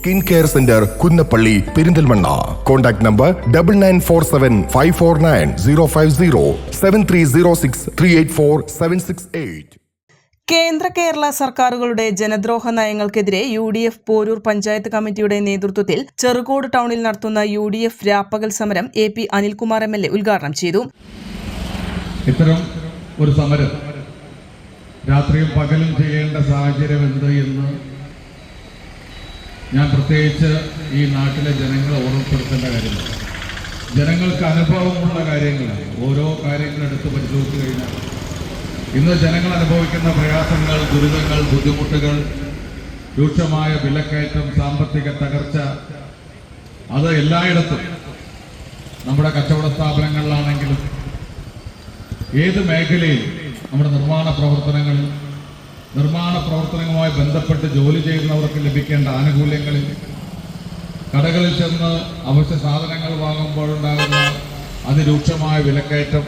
Skin care centre Kunnappally Perinthalmanna. Contact number double nine four seven five four nine zero five zero seven three zero six three eight four seven six eight കേന്ദ്ര കേരള സർക്കാരുകളുടെ ജനദ്രോഹ നയങ്ങൾക്കെതിരെ U D F Porur panchayat കമ്മിറ്റിയുടെ നേതൃത്വത്തിൽ ചെറുകോട് ടൗണിൽ നടത്തുന്ന U D F രാപ്പകൽ സമരം A P Anilkumar M L A ഉദ്ഘാടനം ചെയ്തു. ഇത്തരം ഒരു സമരം രാത്രിയും പകലും ചെയ്യേണ്ട സാഹചര്യം എന്ത് എന്ന് ഞാൻ പ്രത്യേകിച്ച് ഈ നാട്ടിലെ ജനങ്ങളെ ഓർമ്മപ്പെടുത്തേണ്ട കാര്യമാണ്. ജനങ്ങൾക്ക് അനുഭവമുള്ള കാര്യങ്ങൾ ഓരോ കാര്യങ്ങൾ എടുത്ത് പരിശോധിച്ച് കഴിഞ്ഞാൽ ഇന്ന് ജനങ്ങൾ അനുഭവിക്കുന്ന പ്രയാസങ്ങൾ ദുരിതങ്ങൾ ബുദ്ധിമുട്ടുകൾ രൂക്ഷമായ വിലക്കയറ്റം സാമ്പത്തിക തകർച്ച അത് എല്ലായിടത്തും നമ്മുടെ കച്ചവട സ്ഥാപനങ്ങളിലാണെങ്കിലും ഏത് മേഖലയിൽ നമ്മുടെ നിർമ്മാണ പ്രവർത്തനങ്ങളിൽ നിർമ്മാണ പ്രവർത്തനങ്ങളുമായി ബന്ധപ്പെട്ട് ജോലി ചെയ്യുന്നവർക്ക് ലഭിക്കേണ്ട ആനുകൂല്യങ്ങളിൽ കടകളിൽ ചെന്ന് അവശ്യ സാധനങ്ങൾ വാങ്ങുമ്പോഴുണ്ടാകുന്ന അതിരൂക്ഷമായ വിലക്കയറ്റം.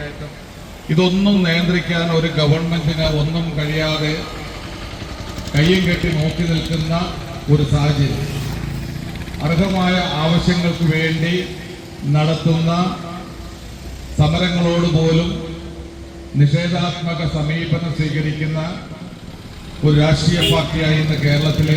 ഇതൊന്നും നിയന്ത്രിക്കാൻ ഒരു ഗവൺമെന്റിന് ഒന്നും കഴിയാതെ കയ്യും കെട്ടി നോക്കി നിൽക്കുന്ന ഒരു സാഹചര്യം. അർഹമായ ആവശ്യങ്ങൾക്ക് വേണ്ടി നടത്തുന്ന സമരങ്ങളോട് പോലും നിഷേധാത്മക സമീപനം സ്വീകരിക്കുന്ന ഒരു രാഷ്ട്രീയ പാർട്ടിയായി ഇന്ന് കേരളത്തിലെ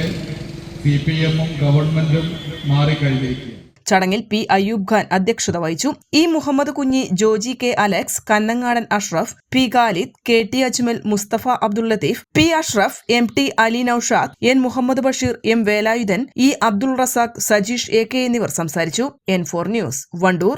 സി പി എമ്മും ഗവൺമെന്റും മാറിക്കഴിഞ്ഞിരിക്കുക ചടങ്ങിൽ പി അയ്യൂബ് ഖാൻ അധ്യക്ഷത വഹിച്ചു. E Muhammad Kunhi Joji K Alex Kannangadan Ashraf P Khalid K T Ajmal Musthafa Abdul Latheef P Ashraf M T Ali Noushad N Muhammad Basheer M Velayudhan E Abdul Razak Sajeesh A K എന്നിവർ സംസാരിച്ചു. N four news Wandoor.